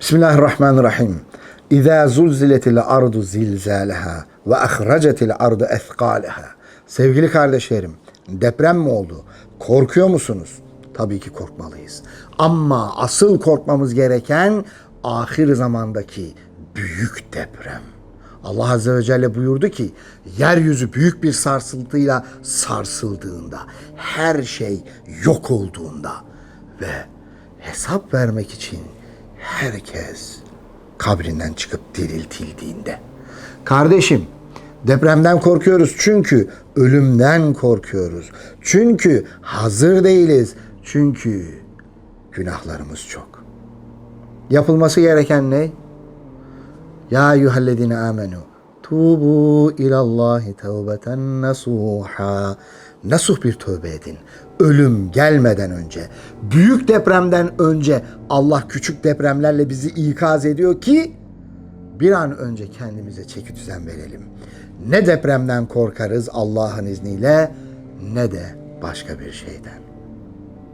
Bismillahirrahmanirrahim. İza zulziletil ardu zilzalaha ve ahracetil ardu ethqalaha. Sevgili kardeşlerim, deprem mi oldu? Korkuyor musunuz? Tabii ki korkmalıyız. Ama asıl korkmamız gereken ahir zamandaki büyük deprem. Allah Azze ve Celle buyurdu ki yeryüzü büyük bir sarsıntıyla sarsıldığında, her şey yok olduğunda ve hesap vermek için herkes kabrinden çıkıp diriltildiğinde. Kardeşim, depremden korkuyoruz çünkü ölümden korkuyoruz. Çünkü hazır değiliz. Çünkü günahlarımız çok. Yapılması gereken ne? Ya eyyühellezine amenu tubu ilallahi tevbeten nasuha. Nasuh bir tövbe edin. Ölüm gelmeden önce, büyük depremden önce Allah küçük depremlerle bizi ikaz ediyor ki bir an önce kendimize çeki düzen verelim. Ne depremden korkarız Allah'ın izniyle ne de başka bir şeyden.